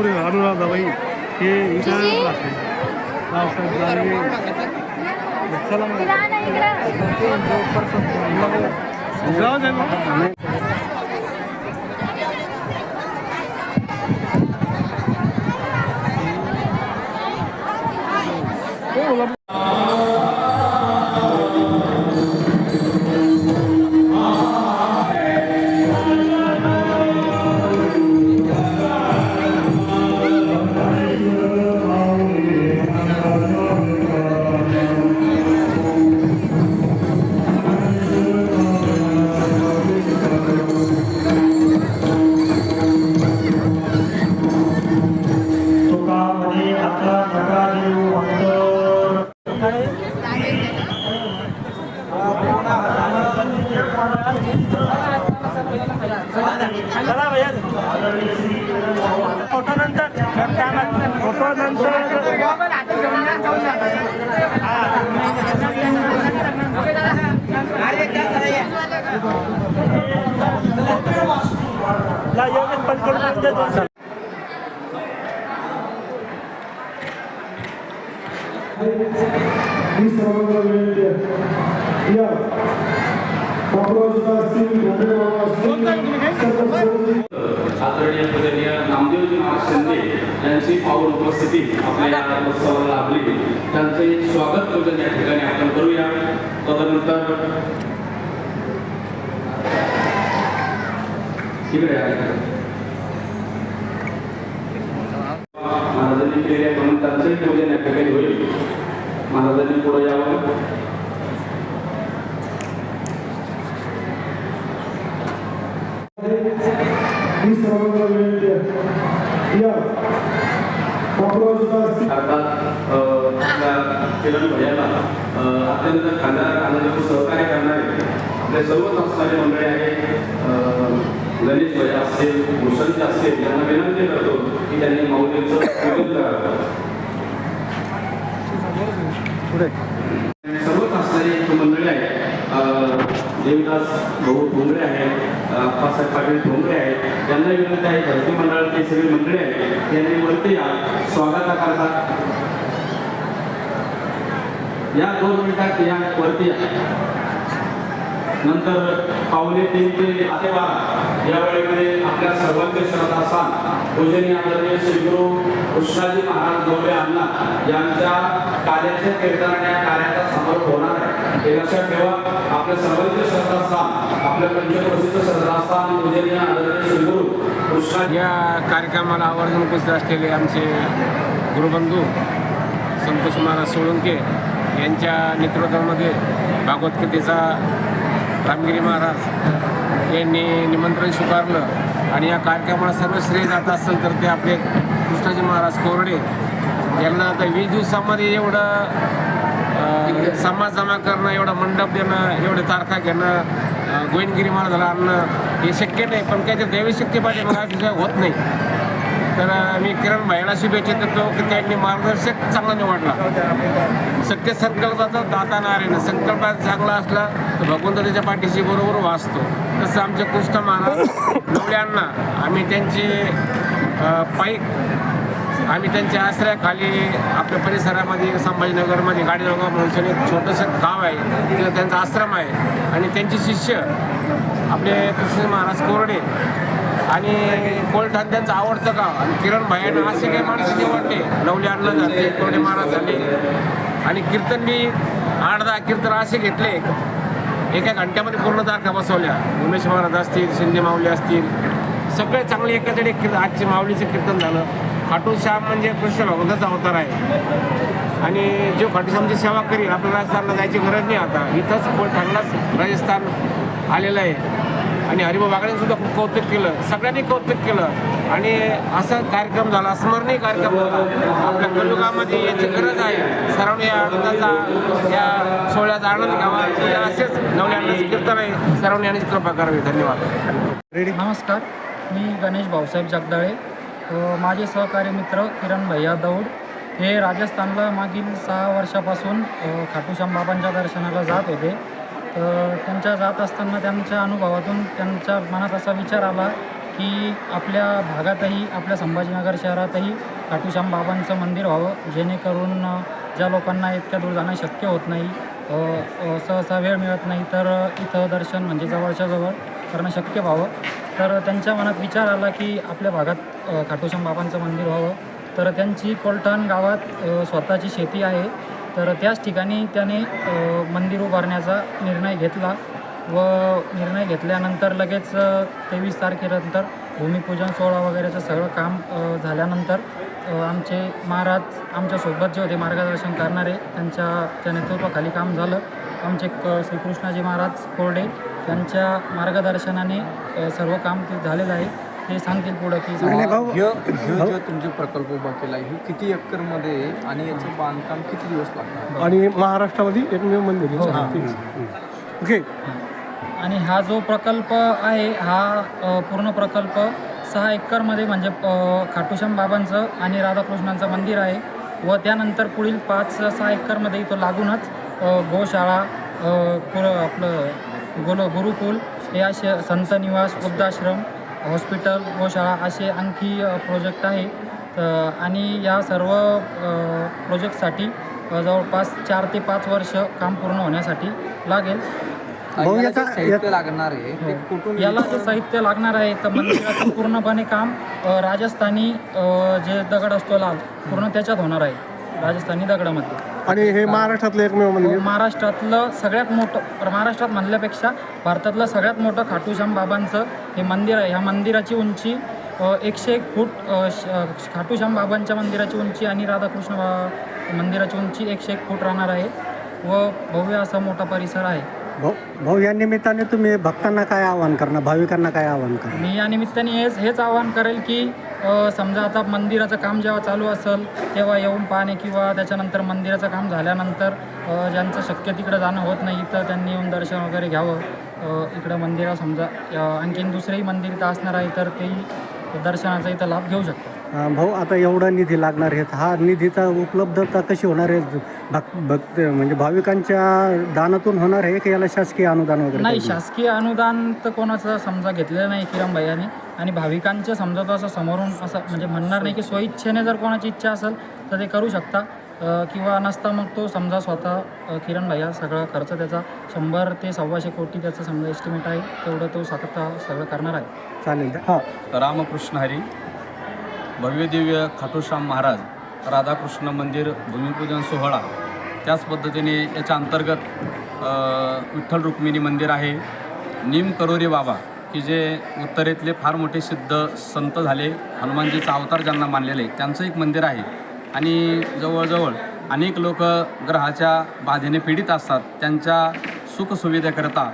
पुढे अनुराधाबाई हे इतर राहते. रावसाहेब दानवे चला मग. जाऊ दे ही सर्वांना विनंती आहे. या. बाबूरावजी असतील गोंडेबाबा असतील आदरणीय पूजनीय नामदेवजी महाराज शिंदे यांची पाऊल उपस्थिती आपल्या या उत्सवाला लाभली त्यांचे स्वागत पूजन या ठिकाणी आपण करूया. तदनंतर इकडे. महाराजांनी केलेल्या म्हणून त्यांचंही पूजन या ठिकाणी होईल. महाराजांनी पुढे यावं किरण भैयाला अत्यंत खांद्याला खांद्याला सहकार्य करणारे आपले सर्वच असणारे मंडळी आहे गणेश भैया असतील भूषणचे असतील यांना विनंती करतो की त्यांनी माऊलींचं पूजन करावं सर्वच असणारी एक मंडळी आहे अ, देवदास भाऊ ठोंगरे आहेत अ, अप्पासाहेब पाटील ठोंगरे आहेत. त्यांना विनंती आहे भरती मंडळाचे सगळे मंडळी आहेत. त्यांनी वरती या स्वागता करतात या दोन मिनिटात या वरती या. नंतर पावले तीन ते आते बारा. या वेळेमध्ये आपल्या सर्वांचे श्रद्धा श्रद्धास्थान. पूजनी आदरणीय श्रीगुरु कृष्णाजी महाराज गोबे अण्णा यांच्या कार्याच्या कीर्तनाने या कार्याचा समारोप होणार आहे. हे लक्षात ठेवा आपल्या सर्वांचे श्रद्धास्थान आपल्या पंचप्रसिद्ध श्रद्धास्थान पूजनीय आदरणीय श्रीगुरु कृष्णा या कार्यक्रमाला आवर्जून उपस्थित असलेले आमचे गुरुबंधू संतोष महाराज सोळंके यांच्या नेतृत्वामध्ये भागवत गीतेचा रामगिरी महाराज यांनी निमंत्रण स्वीकारलं. आणि या कार्यक्रमाला सर्व श्रेय जात असेल तर ते आपले कृष्णाजी महाराज कोरडे यांना आता वीस दिवसामध्ये एवढं समाज जमा करणं एवढं मंडप देणं एवढे तारखा घेणं गोविंदगिरी महाराजाला आणणं हे शक्य नाही. पण काही दैवी शक्ती पाहिजे मला होत नाही. तर मी किरण भाईला शुभेच्छा देतो की त्यांनी मार्गदर्शक चांगला निवडला. सत्य संकल्पाचा दाता नारायण. संकल्प चांगला असला तर भगवंत त्याच्या पाठीशी बरोबर वाचतो. तसं आमचे कृष्ण महाराज नवल्यांना आम्ही त्यांचे पायी आम्ही त्यांच्या आश्रयाखाली आपल्या परिसरामध्ये संभाजीनगरमध्ये गाडीजोगा म्हणून एक छोटंसं गाव आहे. तिथं त्यांचा आश्रम आहे. आणि त्यांचे शिष्य आपले कृष्ण महाराज कोरडे आणि कोलठाण त्यांचं आवडतं गाव. आणि किरण भाईनं असे काही माणसं निवडले. नवले अण्णा झाले कोरडे महाराज झाले. आणि कीर्तन बी आठ दहा कीर्तन असे घेतले. एका घंट्यामध्ये पूर्ण तारखा बसवल्या. उमेश महाराज असतील शिंदे माऊली असतील सगळे चांगले एकाच एक आजचे माऊलीचं कीर्तन झालं. खाटू श्याम म्हणजे कृष्ण भगवंताचा अवतार आहे. आणि जो खाटू श्यामची सेवा करील आपल्याला राजस्थानला जायची गरज नाही आता. इथंच कोलठाणलाच राजस्थान आलेलं आहे. आणि हरिभाऊ बागड्यांनी सुद्धा खूप कौतुक केलं. सगळ्यांनी कौतुक केलं. आणि असा कार्यक्रम झाला स्मरणीय कार्यक्रम झाला. आपल्या कलयुगामध्ये याची गरज आहे. सर्वांनी या आनंदाचा या सोहळ्याचा आनंद घ्यावा. असेच नवल्या कीर्तन आहे. सर्वांनी यांची कृपा करावी. धन्यवाद. नमस्कार. मी गणेश भाऊसाहेब जगदाळे माझे सहकारी मित्र किरण भैया दौड हे राजस्थानला मागील सहा वर्षापासून खाटूश्याम बाबांच्या दर्शनाला जात होते. तर त्यांच्या जात असताना त्यांच्या अनुभवातून त्यांच्या मनात असा विचार आला की आपल्या भागातही आपल्या संभाजीनगर शहरातही खाटूश्याम बाबांचं मंदिर व्हावं जेणेकरून ज्या लोकांना इतक्या दूर जाणं शक्य होत नाही सहसा वेळ मिळत नाही तर इथं दर्शन म्हणजे जवळच्या जवळ करणं शक्य व्हावं. तर त्यांच्या मनात विचार आला की आपल्या भागात खाटूश्याम बाबांचं मंदिर व्हावं. तर त्यांची कोलठाण गावात स्वतःची शेती आहे. तर त्याच ठिकाणी त्याने मंदिर उभारण्याचा निर्णय घेतला व निर्णय घेतल्यानंतर लगेच तेवीस तारखेनंतर भूमिपूजन सोहळा वगैरेचं सगळं काम झाल्यानंतर आमचे महाराज आमच्यासोबत जे होते मार्गदर्शन करणारे त्यांच्या त्या नेतृत्वाखाली काम झालं. आमचे क श्रीकृष्णाजी महाराज कोरडे त्यांच्या मार्गदर्शनाने सर्व काम ते झालेलं आहे. ते सांगतील पुढं की जो तुमचे प्रकल्प उभा केला आहे किती एकरमध्ये आहे आणि याचं बांधकाम किती दिवस लागणार? आणि महाराष्ट्रामध्ये एकमेव मंदिर हो. आहे ओके. आणि हा जो प्रकल्प आहे हा पूर्ण प्रकल्प सहा एकरमध्ये म्हणजे खाटूश्याम बाबांचं आणि राधाकृष्णांचं मंदिर आहे. व त्यानंतर पुढील पाच सहा एकरमध्ये इथं लागूनच गोशाळा अ, कुर आपलं गोल गुरुकुल हे असे संत निवास वृद्धाश्रम हॉस्पिटल गोशाळा असे आणखी प्रोजेक्ट आहे. तर आणि या सर्व प्रोजेक्टसाठी जवळपास चार ते पाच वर्ष काम पूर्ण होण्यासाठी लागेल. आणि याला जे साहित्य लागणार आहे ते कुठून याला जे साहित्य लागणार आहे तर मंदिराचं पूर्णपणे काम राजस्थानी जे दगड असतो लाल पूर्ण त्याच्यात होणार आहे. राजस्थानी दगडामध्ये. आणि हे महाराष्ट्रातलं एकमेव मंदिर. महाराष्ट्रातलं सगळ्यात मोठं महाराष्ट्रात म्हणल्यापेक्षा भारतातलं सगळ्यात मोठं खाटूश्याम बाबांचं हे मंदिर आहे. ह्या मंदिराची उंची एकशे एक फूट खाटूश्याम बाबांच्या मंदिराची उंची आणि राधाकृष्ण मंदिराची उंची एकशे एक फूट राहणार आहे व भव्य असा मोठा परिसर आहे. भाऊ भाऊ या निमित्ताने तुम्ही भक्तांना काय आवाहन करणार? भाविकांना काय आवाहन करणार? मी या निमित्ताने हेच हेच आवाहन करेल की अ, समजा आता मंदिराचं काम जेव्हा चालू असेल तेव्हा येऊन पाहणे किंवा त्याच्यानंतर मंदिराचं काम झाल्यानंतर अ, ज्यांचं शक्य तिकडं जाणं होत नाही तर त्यांनी येऊन दर्शन वगैरे घ्यावं. अ, इकडं मंदिरा समजा अ, आणखीन दुसरेही मंदिर इथं असणार आहे तर तेही दर्शनाचा इथं लाभ घेऊ शकतात. भाऊ आता एवढा निधी लागणार आहे. हा निधीचा उपलब्धता कशी होणार आहे? भक्त भक्त म्हणजे भाविकांच्या दानातून होणार आहे की याला शासकीय अनुदान वगैरे नाही? शासकीय अनुदान तर कोणाचं समजा घेतलेलं नाही किरण भैयाने आणि भाविकांचं समजा तो असं समोरून असं म्हणजे म्हणणार नाही की स्वइच्छेने जर कोणाची इच्छा असेल तर ते करू शकता. किंवा नसता मग तो समजा स्वतः किरण भैया सगळा खर्च त्याचा शंभर ते सव्वाशे कोटी त्याचं समजा एस्टिमेट आहे तेवढं तो स्वतः सगळं करणार आहे. चालेल. हां. रामकृष्ण हरी. भव्यदिव्य खाटूश्याम महाराज राधाकृष्ण मंदिर भूमिपूजन सोहळा. त्याच पद्धतीने याच्या अंतर्गत विठ्ठल रुक्मिणी मंदिर आहे. नीम करोरी बाबा की जे उत्तरेतले फार मोठे सिद्ध संत झाले हनुमानजीचा अवतार ज्यांना मानलेले त्यांचं एक मंदिर आहे. आणि जवळजवळ अनेक लोक ग्रहाच्या बाधेने पीडित असतात त्यांच्या सुखसुविधेकरता.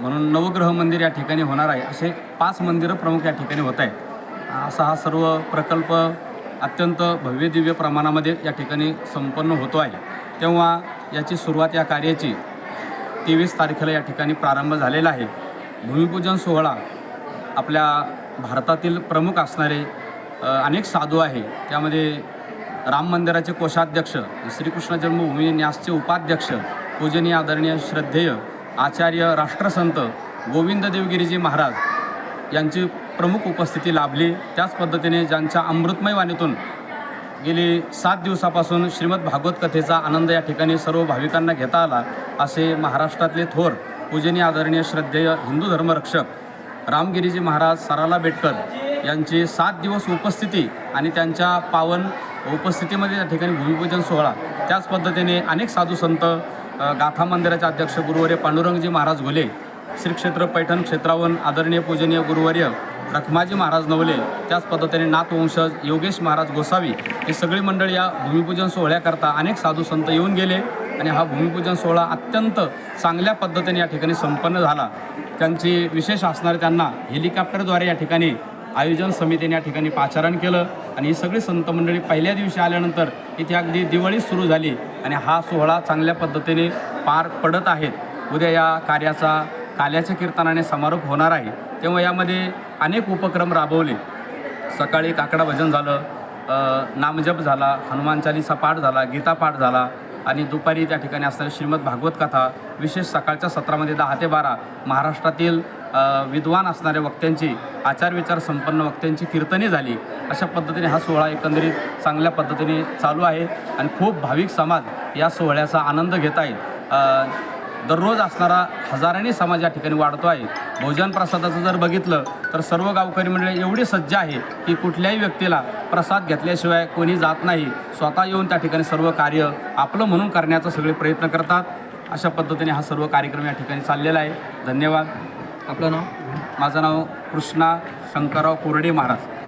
म्हणून नवग्रह मंदिर या ठिकाणी होणार आहे. असे पाच मंदिरं प्रमुख या ठिकाणी होत आहेत. असा हा सर्व प्रकल्प अत्यंत भव्य दिव्य प्रमाणामध्ये या ठिकाणी संपन्न होतो आहे. तेव्हा याची सुरुवात या कार्याची तेवीस तारखेला या ठिकाणी प्रारंभ झालेला आहे. भूमिपूजन सोहळा आपल्या भारतातील प्रमुख असणारे अनेक साधू आहे. त्यामध्ये राम मंदिराचे कोषाध्यक्ष श्रीकृष्ण जन्मभूमी न्यासचे उपाध्यक्ष पूजनीय आदरणीय श्रद्धेय आचार्य राष्ट्रसंत गोविंद देवगिरीजी महाराज यांची प्रमुख उपस्थिती लाभली. त्याच पद्धतीने ज्यांच्या अमृतमय वाणीतून गेली सात दिवसापासून श्रीमद भागवत कथेचा आनंद या ठिकाणी सर्व भाविकांना घेता आला असे महाराष्ट्रातले थोर पूजनीय आदरणीय श्रद्धेय हिंदू धर्मरक्षक रामगिरीजी महाराज सराला बेटकर यांची सात दिवस उपस्थिती आणि त्यांच्या पावन उपस्थितीमध्ये या ठिकाणी भूमिपूजन सोहळा. त्याच पद्धतीने अनेक साधू संत गाथा मंदिराचे अध्यक्ष गुरुवर्य पांडुरंगजी महाराज घुले श्री क्षेत्र पैठण क्षेत्रावरून आदरणीय पूजनीय गुरुवर्य रखमाजी महाराज नवले त्याच पद्धतीने नाथवंशज योगेश महाराज गोसावी हे सगळी मंडळी या भूमिपूजन सोहळ्याकरता अनेक साधू संत येऊन गेले आणि हा भूमिपूजन सोहळा अत्यंत चांगल्या पद्धतीने या ठिकाणी संपन्न झाला. त्यांची विशेष असणारे त्यांना हेलिकॉप्टरद्वारे या ठिकाणी आयोजन समितीने या ठिकाणी पाचारण केलं आणि ही सगळी संत मंडळी पहिल्या दिवशी आल्यानंतर इथे अगदी दिवाळी सुरू झाली आणि हा सोहळा चांगल्या पद्धतीने पार पडत आहेत उद्या या कार्याचा काल्याच्या कीर्तनाने समारोप होणार आहे. तेव्हा यामध्ये अनेक उपक्रम राबवले. सकाळी काकडा भजन झालं नामजप झाला हनुमान चालीसा पाठ झाला गीता पाठ झाला आणि दुपारी त्या ठिकाणी असणारी श्रीमद भागवत कथा विशेष सकाळच्या सत्रामध्ये दहा ते बारा महाराष्ट्रातील विद्वान असणाऱ्या वक्त्यांची आचारविचार संपन्न वक्त्यांची कीर्तने झाली. अशा पद्धतीने हा सोहळा एकंदरीत चांगल्या पद्धतीने चालू आहे आणि खूप भाविक समाज या सोहळ्याचा आनंद घेत आहेत. दररोज असणारा हजारांनी समाज या ठिकाणी वाढतो आहे. भोजन प्रसादाचं जर बघितलं तर सर्व गावकरी मंडळी एवढी सज्ज आहे की कुठल्याही व्यक्तीला प्रसाद घेतल्याशिवाय कोणी जात नाही. स्वतः येऊन त्या ठिकाणी सर्व कार्य आपलं म्हणून करण्याचा सगळे प्रयत्न करतात. अशा पद्धतीने हा सर्व कार्यक्रम या ठिकाणी चाललेला आहे. धन्यवाद. आपलं नाव? माझं नाव कृष्णा शंकरराव कोरडे महाराज.